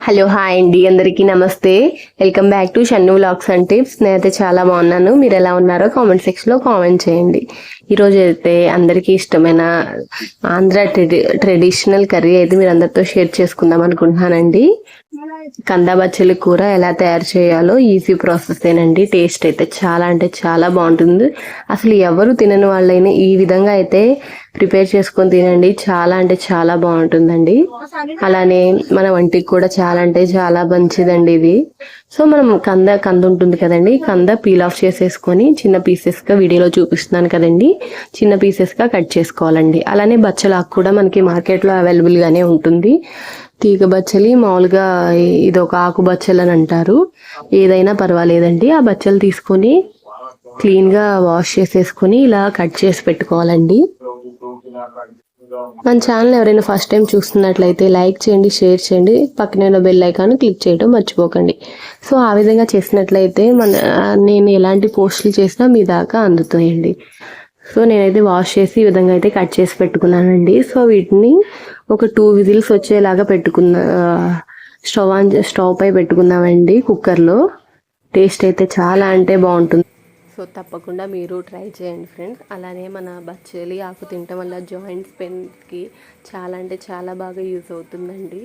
Hello hi అండి. అందరికీ నమస్తే. Welcome back to Shannu vlogs and tips. నేనైతే చాలా బాగున్నాను. మీరు ఎలా ఉన్నారో కామెంట్ సెక్షన్లో కామెంట్ చేయండి. ఈరోజు అయితే అందరికీ ఇష్టమైన ఆంధ్ర ట్రెడి ట్రెడిషనల్ కర్రీ అయితే మీరు అందరితో షేర్ చేసుకుందాం అనుకుంటున్నానండి. కంద బచ్చలి కూర ఎలా తయారు చేయాలో ఈజీ ప్రాసెస్ ఏనండి. టేస్ట్ అయితే చాలా అంటే చాలా బాగుంటుంది. అసలు ఎవరు తినని వాళ్ళైనా ఈ విధంగా అయితే ప్రిపేర్ చేసుకొని తినండి. చాలా అంటే చాలా బాగుంటుందండి. అలానే మన వంటికి కూడా చాలా అంటే చాలా మంచిదండి ఇది. సో మనం కంద కంద ఉంటుంది కదండి. కంద పీల్ ఆఫ్ చేసేసుకొని చిన్న పీసెస్గా వీడియోలో చూపిస్తున్నాను కదండి. చిన్న పీసెస్గా కట్ చేసుకోవాలండి. అలానే బచ్చలాకు కూడా మనకి మార్కెట్లో అవైలబుల్గానే ఉంటుంది. తీగ బచ్చలి మామూలుగా ఇది ఒక ఆకు బచ్చలు అని అంటారు. ఏదైనా పర్వాలేదండి. ఆ బచ్చలు తీసుకొని క్లీన్గా వాష్ చేసేసుకొని ఇలా కట్ చేసి పెట్టుకోవాలండి. మన ఛానల్ ఎవరైనా ఫస్ట్ టైం చూస్తున్నట్లయితే లైక్ చేయండి షేర్ చేయండి. పక్కనే ఉన్న బెల్ ఐకాన్ క్లిక్ చేయడం మర్చిపోకండి. సో ఆ విధంగా చేసినట్లయితే మన నేను ఎలాంటి పోస్టులు చేసినా మీ దాకా అందుతాయండి. సో నేనైతే వాష్ చేసి ఈ విధంగా అయితే కట్ చేసి పెట్టుకున్నానండి. సో వీటిని ఒక టూ విజిల్స్ వచ్చేలాగా పెట్టుకున్న స్టవ్ ఆన్ స్టవ్ పై పెట్టుకుందామండి కుక్కర్లో. టేస్ట్ అయితే చాలా అంటే బాగుంటుంది. సో తప్పకుండా మీరు ట్రై చేయండి ఫ్రెండ్స్. అలానే మన బచ్చలి ఆకు తినటం వల్ల జాయింట్స్ పెయిన్కి చాలా అంటే చాలా బాగా యూజ్ అవుతుందండి.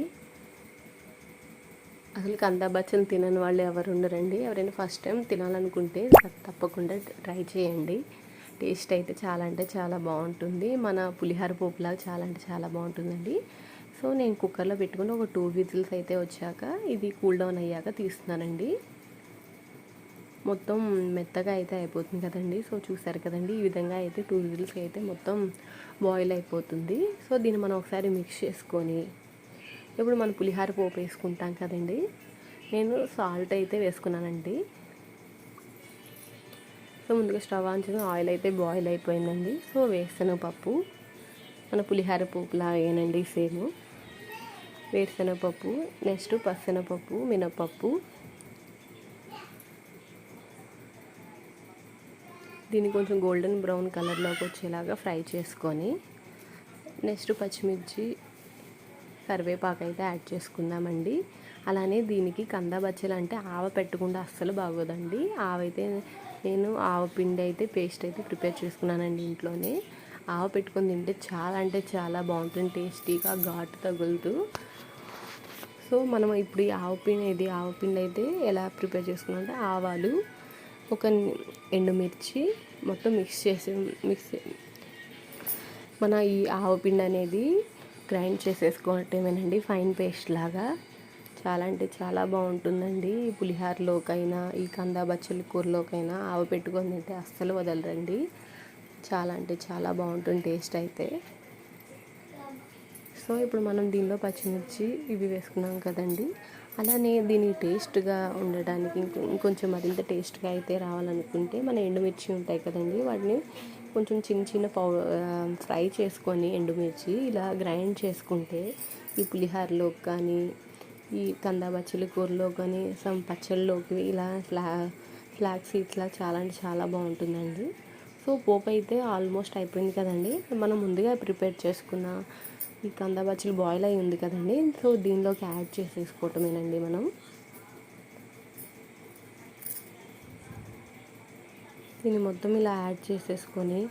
అసలు కంద బచ్చలు తినని వాళ్ళు ఎవరు ఉండరండి. ఎవరైనా ఫస్ట్ టైం తినాలనుకుంటే తప్పకుండా ట్రై చేయండి. టేస్ట్ అయితే చాలా అంటే చాలా బాగుంటుంది. మన పులిహోర పోపులాగా చాలా అంటే చాలా బాగుంటుందండి. సో నేను కుక్కర్లో పెట్టుకుని ఒక టూ విజిల్స్ అయితే వచ్చాక ఇది కూల్ డౌన్ అయ్యాక తీస్తున్నానండి. మొత్తం మెత్తగా అయితే అయిపోతుంది కదండి. సో చూసారు కదండి ఈ విధంగా అయితే టూ విజిల్స్ అయితే మొత్తం బాయిల్ అయిపోతుంది. సో దీన్ని మనం ఒకసారి మిక్స్ చేసుకొని ఇప్పుడు మనం పులిహోర పోపు వేసుకుంటాం కదండి. నేను సాల్ట్ అయితే వేసుకున్నానండి. సో ముందుగా స్టవ్ ఆన్ చేసి ఆయిల్ అయితే బాయిల్ అయిపోయిందండి. సో వేరుశనగ పప్పు మన పులిహోర పోపులా వేయనండి సేమ్. వేరుశనగపప్పు నెక్స్ట్ పచ్చనపప్పు మినపప్పు. దీన్ని కొంచెం గోల్డెన్ బ్రౌన్ కలర్లోకి వచ్చేలాగా ఫ్రై చేసుకొని నెక్స్ట్ పచ్చిమిర్చి కరివేపాకు అయితే యాడ్ చేసుకుందామండి. అలానే దీనికి కంద బచ్చలు అంటే ఆవ పెట్టకుండా అస్సలు బాగోదండి. ఆవైతే నేను ఆవపిండి అయితే పేస్ట్ అయితే ప్రిపేర్ చేసుకున్నానండి ఇంట్లోనే. ఆవ పెట్టుకొని తింటే చాలా అంటే చాలా బాగుంటుంది టేస్టీగా ఘాటు తగులుతూ. సో మనం ఇప్పుడు ఈ ఆవపిండి పిండి ఇది పిండి అయితే ఎలా ప్రిపేర్ చేసుకున్నామంటే ఆవాలు ఒక ఎండుమిర్చి మొత్తం మిక్స్ చేసి మిక్స్ మన ఈ ఆవపిండి అనేది గ్రైండ్ చేసేసుకోవటమేనండి ఫైన్ పేస్ట్ లాగా. చాలా అంటే చాలా బాగుంటుందండి. పులిహారలోకైనా ఈ కందా బచ్చల కూరలోకైనా ఆవ పెట్టుకొని తింటే అస్సలు వదలరండి. చాలా అంటే చాలా బాగుంటుంది టేస్ట్ అయితే. సో ఇప్పుడు మనం దీనిలో పచ్చిమిర్చి ఇవి వేసుకున్నాం కదండి. అలానే దీని టేస్ట్గా ఉండడానికి ఇంకొంచెం మరింత టేస్ట్గా అయితే రావాలనుకుంటే మన ఎండుమిర్చి ఉంటాయి కదండి. వాటిని కొంచెం చిన్న చిన్న పౌ ఫ్రై చేసుకొని ఎండుమిర్చి ఇలా గ్రైండ్ చేసుకుంటే ఈ పులిహోరలోకి కానీ ఈ కందా బచ్చలి కూరలో కానీ సమ్ పచ్చళ్ళలోకి ఇలా ఫ్లా ఫ్లాక్ సీడ్స్లా చాలా అంటే చాలా బాగుంటుందండి. సో పోపు అయితే ఆల్మోస్ట్ అయిపోయింది కదండి. మనం ముందుగా ప్రిపేర్ చేసుకున్న ఈ కందా బచ్చలు బాయిల్ అయి ఉంది కదండి. సో దీనిలోకి యాడ్ చేసేసుకోవటమేనండి మనం. దీన్ని మొత్తం ఇలా యాడ్ చేసేసుకొని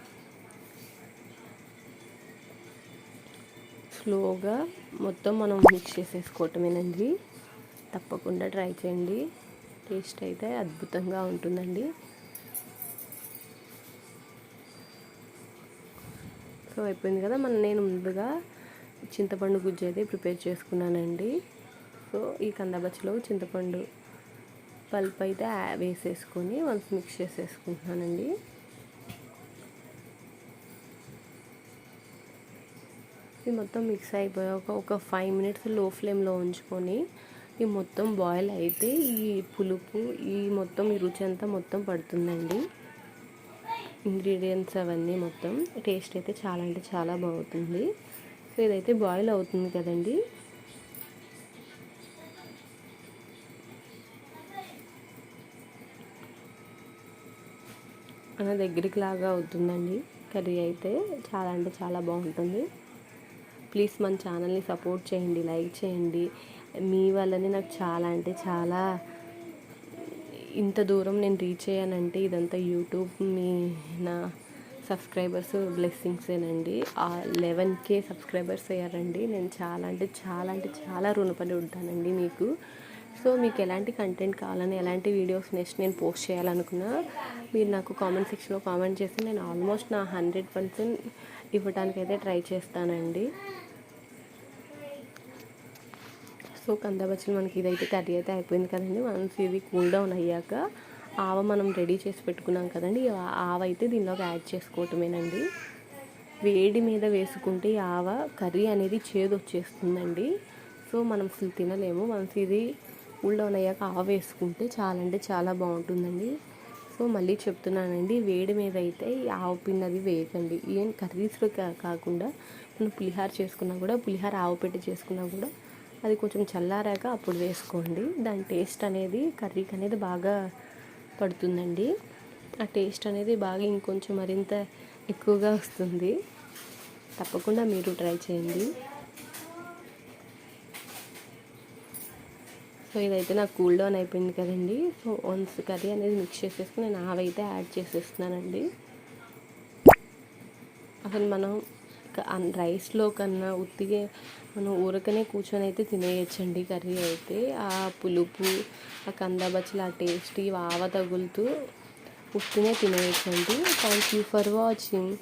స్లోగా మొత్తం మనం మిక్స్ చేసేసుకోవటమేనండి. తప్పకుండా ట్రై చేయండి. టేస్ట్ అయితే అద్భుతంగా ఉంటుందండి. సో అయిపోయింది కదా? మన నేను ముందుగా చింతపండు గుజ్జు అయితే ప్రిపేర్ చేసుకున్నానండి. సో ఈ కందబచ్చలో చింతపండు పల్ప్ అయితే వేసేసుకొని వన్స్ మిక్స్ చేసేసుకుంటున్నానండి. ఇది మొత్తం మిక్స్ అయిపోయాక ఒక ఫైవ్ మినిట్స్లో ఫ్లేమ్లో ఉంచుకొని ఈ మొత్తం బాయిల్ అయితే ఈ పులుపు ఈ మొత్తం ఈ రుచి అంతా మొత్తం పడుతుందండి. ఇంగ్రీడియంట్స్ అవన్నీ మొత్తం టేస్ట్ అయితే చాలా అంటే చాలా బాగుంటుంది. సో ఇదైతే బాయిల్ అవుతుంది కదండి. మన దగ్గరికి లాగా అవుతుందండి. కర్రీ అయితే చాలా అంటే చాలా బాగుంటుంది. ప్లీజ్ మన ఛానల్ని సపోర్ట్ చేయండి లైక్ చేయండి. మీ వల్లనే నాకు చాలా అంటే చాలా ఇంత దూరం నేను రీచ్ అయ్యానంటే ఇదంతా యూట్యూబ్ మీ నా సబ్స్క్రైబర్స్ బ్లెస్సింగ్సేనండి ఆ లెవెన్ కే సబ్స్క్రైబర్స్ అయ్యారండి. నేను చాలా అంటే చాలా అంటే చాలా రుణపడి ఉంటానండి మీకు. సో మీకు ఎలాంటి కంటెంట్ కావాలని ఎలాంటి వీడియోస్ నెక్స్ట్ నేను పోస్ట్ చేయాలనుకున్నా మీరు నాకు కామెంట్ సెక్షన్లో కామెంట్ చేసి నేను ఆల్మోస్ట్ నా హండ్రెడ్ పర్సెంట్ ఇవ్వడానికి అయితే ట్రై చేస్తానండి. సో కందబచ్చలు మనకి ఇదైతే కర్రీ అయితే అయిపోయింది కదండి. వన్స్ ఇది కూల్ డౌన్ అయ్యాక ఆవ మనం రెడీ చేసి పెట్టుకున్నాం కదండి. ఆవ అయితే దీనిలోకి యాడ్ చేసుకోవటమేనండి. వేడి మీద వేసుకుంటే ఆవ కర్రీ అనేది చేదు వచ్చేస్తుందండి సో మనం అసలు తినలేము. వన్స్ ఇది కూల్ డౌన్ అయ్యాక ఆవ వేసుకుంటే చాలా అంటే చాలా బాగుంటుందండి. సో మళ్ళీ చెప్తున్నానండి వేడి మీద అయితే ఈ ఆవు పిండి అది వేయకండి. ఏం కర్రీస్లో కాకుండా మనం పులిహార చేసుకున్నా కూడా పులిహార ఆవు పెట్టి చేసుకున్నా కూడా అది కొంచెం చల్లారాక అప్పుడు వేసుకోండి. దాని టేస్ట్ అనేది కర్రీకి అనేది బాగా పడుతుందండి. ఆ టేస్ట్ అనేది బాగా ఇంకొంచెం మరింత ఎక్కువగా వస్తుంది. తప్పకుండా మీరు ట్రై చేయండి. సో ఇదైతే నాకు కూల్ డౌన్ అయిపోయింది కదండి. సో వన్స్ కర్రీ అనేది మిక్స్ చేసేసుకుని నేను ఆవైతే యాడ్ చేసేస్తున్నానండి. అసలు మనం రైస్లో కన్నా ఉత్తిగే మనం ఊరకనే కూర్చొని అయితే తినేయచ్చండి కర్రీ అయితే. ఆ పులుపు ఆ కందబచ్చలు ఆ టేస్ట్ ఇవి ఆవ తగులుతూ ఉత్తినే తినేయచ్చండి. Thank you for watching.